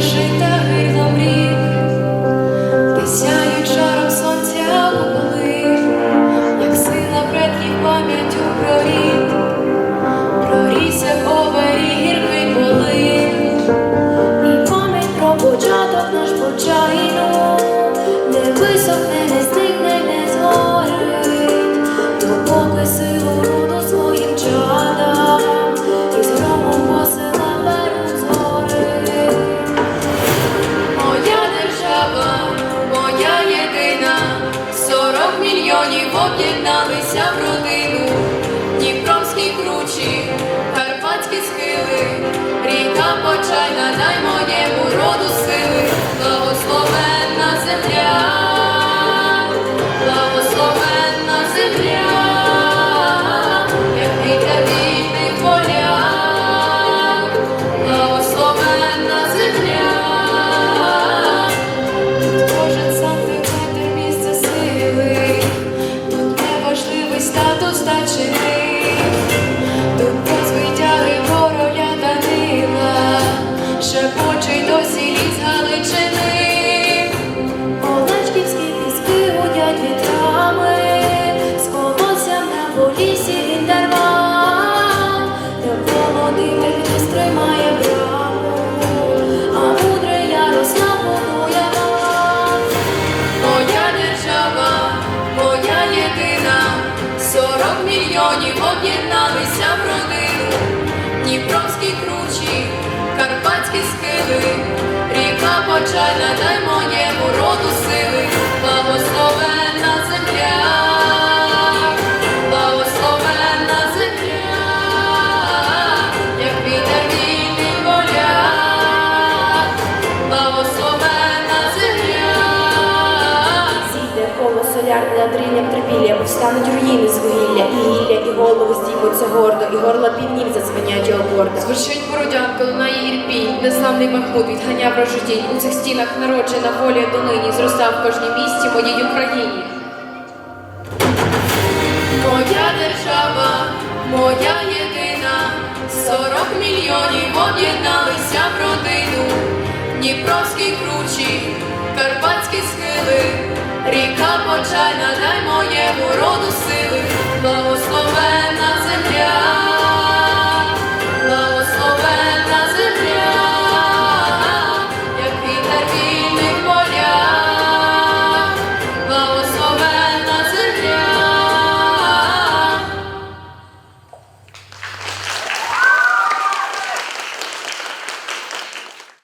перешита гирлом рік, ти сяють шаром сонця полив, як сила предків пам'яттю прорік, проріся обері гіркий полив, і пам'ять про початок наш почайно, не висохне, не зникне, не згорить, допоки сила. Мільйонів об'єдналися в родину, Дніпровські кручі, карпатські схили, ріка почайна, дай мільйонів об'єдналися в родину, Дніпровські кручі, карпатські схили, ріка почальна дай над ринням трипілля, повстануть руїни з вугілля, і гілля, і голови здіймуться гордо, і горла півнів задзвенять його гордо. Звершить бородянка, лунає ірпінь, незламний Махмуд відганяв рожутінь. У цих стінах народжена воля донині, зростав в кожній місті моїй Україні. Моя держава, моя єдина, сорок мільйонів об'єдналися в родину, Дніпровські кручі, карпатські схили, ріка почайна, дай моєму роду